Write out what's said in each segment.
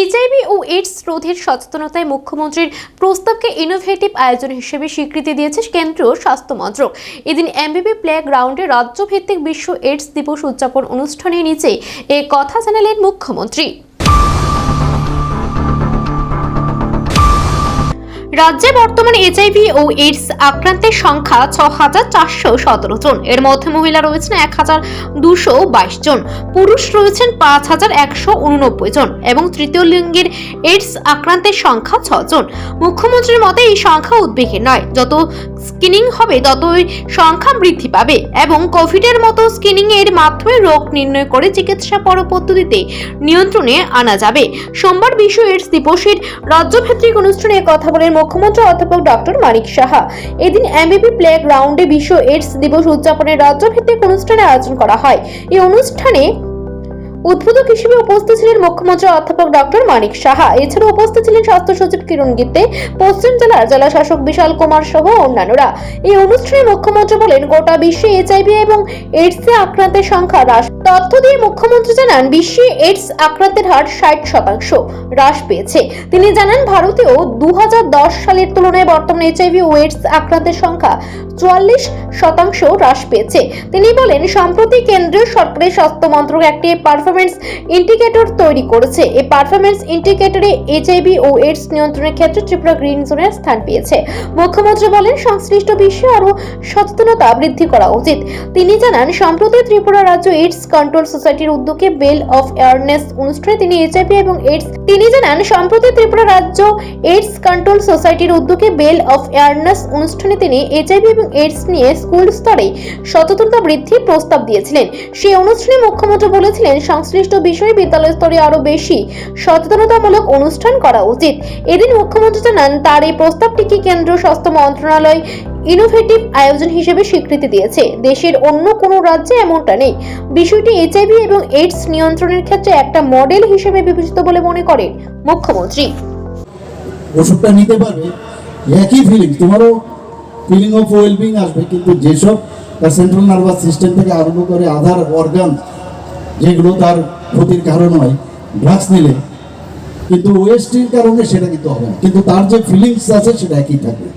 HIV ও AIDS রোধের সচেতনতায় মুখ্যমন্ত্রীর প্রস্তাবকে ইনোভেটিভ আয়োজন হিসেবে স্বীকৃতি দিয়েছে কেন্দ্রীয় স্বাস্থ্য মন্ত্রক। এদিন এমবিবি প্লে গ্রাউন্ডে রাজ্যভিত্তিক বিশ্ব এইডস দিবস উদযাপন অনুষ্ঠানের নিচে এ কথা জানালেন মুখ্যমন্ত্রী। রাজ্যে বর্তমানে এইচআইভি ও এইডস আক্রান্তের সংখ্যা ছ হাজার চারশো সতেরো জন। এর মধ্যে মহিলা রয়েছেন এক হাজার দুশো বাইশ জন। পুরুষ রয়েছেন পাঁচ হাজার একশো উননব্বই জন এবং তৃতীয় লিঙ্গের এইডস আক্রান্তের সংখ্যা ছজন। মুখ্যমন্ত্রীর মতে এই সংখ্যা উদ্বেগের নয়। যত স্ক্রিনিং হবে ততই সংখ্যা বৃদ্ধি পাবে এবং কোভিডের মতো স্ক্রিনিং এর মাধ্যমে রোগ নির্ণয় করে চিকিৎসা পর পদ্ধতিতে নিয়ন্ত্রণে আনা যাবে। সোমবার বিশ্ব এইডস দিবসের রাজ্যভিত্তিক অনুষ্ঠানে কথা বলেন মুখ্যমন্ত্রী অধ্যাপক ডক্টর মানিক সাহা। এদিন এমবিপি প্লে গ্রাউন্ডে বিশ্ব এইডস দিবস উদযাপনের রাজ্যভিত্তিক অনুষ্ঠানে আয়োজন করা হয়। এই অনুষ্ঠানে উদ্বোধক হিসেবে উপস্থিত ছিলেন মুখ্যমন্ত্রী অধ্যাপক ডক্টর মানিক সাহা। এছাড়া উপস্থিত ছিলেন স্বাস্থ্য সচিব কিরণ গিত্তে, পশ্চিম জেলার জেলা শাসক বিশাল কুমার সহ অন্যান্যরা। এই অনুষ্ঠানে মুখ্যমন্ত্রী বলেন, গোটা বিশ্বে এইচআইভি এবং এইডস আক্রান্তের সংখ্যা হ্রাস। তথ্য দিয়ে মুখ্যমন্ত্রী জানান, বিশ্বে এইডস আক্রান্তের হার ষাট শতাংশ হ্রাস পেয়েছে। তিনি জানান, ভারতেও দু হাজার দশ সালের তুলনায় বর্তমানে এইচআইভি ও এইডস আক্রান্তের সংখ্যা চুয়াল্লিশ শতাংশ হ্রাস পেয়েছে। তিনি বলেন সম্প্রতি কেন্দ্রীয় সরকারের স্বাস্থ্য মন্ত্রক একটি পারফরমেন্স ইন্ডিকেটর তৈরি করেছে। এই পারফরমেন্স ইন্ডিকেটরে এইচআইভি ও এইডস নিয়ন্ত্রণের ক্ষেত্রে ত্রিপুরা গ্রিন জোনের স্থান পেয়েছে। মুখ্যমন্ত্রী বলেন, সংশ্লিষ্ট বিষয়ে আরও সচেতনতা বৃদ্ধি করা উচিত। তিনি জানান, সম্প্রতি ত্রিপুরা রাজ্য এইডস কন্ট্রোল সোসাইটির উদ্যোগে বেল অফ অ্যাওয়ারনেস অনুষ্ঠানে তিনি এইচআইভি এবং এইডস তিনি জানান, সম্প্রতি ত্রিপুরা রাজ্য এইডস কন্ট্রোল সোসাইটির উদ্যোগে বেল অফ অ্যাওয়ারনেস অনুষ্ঠানে তিনি এইচআইভি এবং এইডস নিয়ে স্কুল স্তরে সচেতনতা বৃদ্ধির প্রস্তাব দিয়েছিলেন। সেই অনুষ্ঠানে মুখ্যমন্ত্রী বলেছিলেন, সংশ্লিষ্ট বিষয়ে বিদ্যালয় স্তরে আরও বেশি সচেতনতামূলক অনুষ্ঠান করা উচিত। এদিন মুখ্যমন্ত্রী জানান, তার এই প্রস্তাবটিকে কেন্দ্রীয় স্বাস্থ্য মন্ত্রণালয় ইনোভেটিভ আয়োজন হিসেবে স্বীকৃতি দিয়েছে। দেশের অন্য কোনো রাজ্যে এমনটা নেই। বিষয়টি এইচআইভি এবং এইডস নিয়ন্ত্রণের ক্ষেত্রে একটা মডেল হিসেবে বিবেচিত বলে মনে করেন মুখ্যমন্ত্রী। ওষুধটা নিতে পারবে একই ফিলিং তোমারও ফিলিং অফ ওয়েলবিং আসবে, কিন্তু যেসব তার সেন্ট্রাল নার্ভাস সিস্টেম থেকে আরম্ভ করে আধার অর্গান যেগুলো তার ক্ষতির কারণ হয় ড্রাগস নিলে, কিন্তু ওয়েস্টির কারণে সেটা কিন্তু হবে না। কিন্তু তার যে ফিলিংস আছে সেটা একই থাকবে।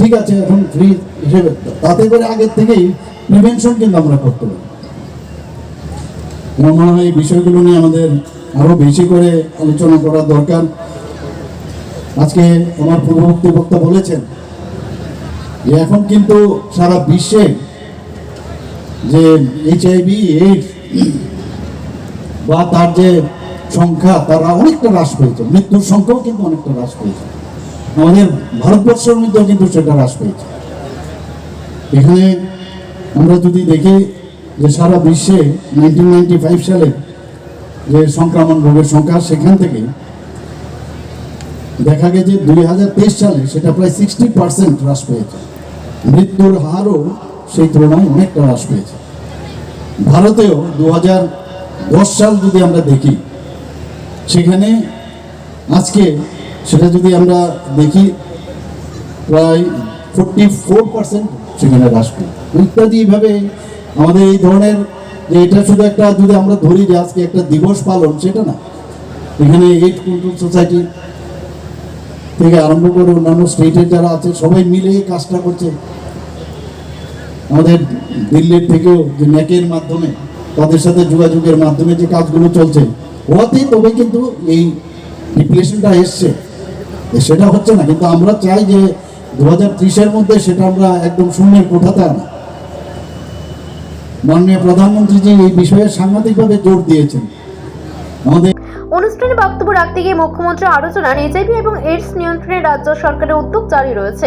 ঠিক আছে, এখন ফ্রি হিসেবে তাতে করে আগের থেকেই প্রিভেনশন কিন্তু আমরা করতে পারি। আমার মনে হয় এই বিষয়গুলো নিয়ে আমাদের আরও বেশি করে আলোচনা করা দরকার। আজকে আমার পূর্ববর্তী বক্তা বলেছেন যে এখন কিন্তু সারা বিশ্বে যে এইচআইভি এইডস বা তার যে সংখ্যা, তারা অনেকটা হ্রাস পেয়েছে। মৃত্যুর সংখ্যাও কিন্তু অনেকটা হ্রাস পেয়েছে। আমাদের ভারতবর্ষের মধ্যেও কিন্তু সেটা হ্রাস পেয়েছে। এখানে আমরা যদি দেখি যে সারা বিশ্বে নাইনটিন নাইনটি ফাইভ সালে যে সংক্রমণ রোগের সংখ্যা, সেখান থেকে দেখা গেছে দুই হাজার তেইশ সালে সেটা প্রায় সিক্সটি পার্সেন্ট হ্রাস পেয়েছে। মৃত্যুর হারও সেই তুলনায় অনেকটা হ্রাস পেয়েছে। ভারতেও দু হাজার দশ সাল যদি আমরা দেখি, সেখানে আজকে সেটা যদি আমরা দেখি, প্রায় ফোরটি ফোর পার্সেন্ট সেখানে হ্রাস পেয়ে ইত্যাদি এইভাবে আমাদের এই ধরনের যে এটা শুধু একটা যদি আমরা ধরি যে আজকে একটা দিবস পালন, সেটা না। এখানে এইড কন্ট্রোল সোসাইটি থেকে আরম্ভ করে অন্যান্য স্টেটের যারা আছে, সবাই মিলে এই কাজটা করছে। আমাদের দিল্লির থেকেও যে ন্যাকের মাধ্যমে, তাদের সাথে যোগাযোগের মাধ্যমে যে কাজগুলো চলছে ওতেই তবে কিন্তু এই ডিপ্রেশনটা এসছে। সেটা হচ্ছে না, কিন্তু আমরা চাই যে দু হাজার মধ্যে সেটা আমরা একদম শূন্যের কোঠাতে আনা। মাননীয় প্রধানমন্ত্রীজি এই বিষয়ে সাংঘাতিকভাবে জোর দিয়েছেন। আমাদের অনুষ্ঠানে বক্তব্য রাখতে গিয়ে মুখ্যমন্ত্রী আরও জানান এইচআইভি এবং এইডস নিয়ন্ত্রণে রাজ্য সরকারের উদ্যোগ জারি রয়েছে।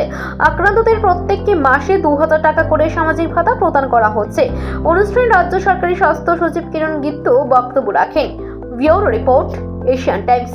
আক্রান্তদের প্রত্যেককে মাসে দু হাজার টাকা করে সামাজিক ভাতা প্রদান করা হচ্ছে। অনুষ্ঠানে রাজ্য সরকারি স্বাস্থ্য সচিব কিরণ গিত্ত বক্তব্য রাখেন। Bureau report, Asian Times.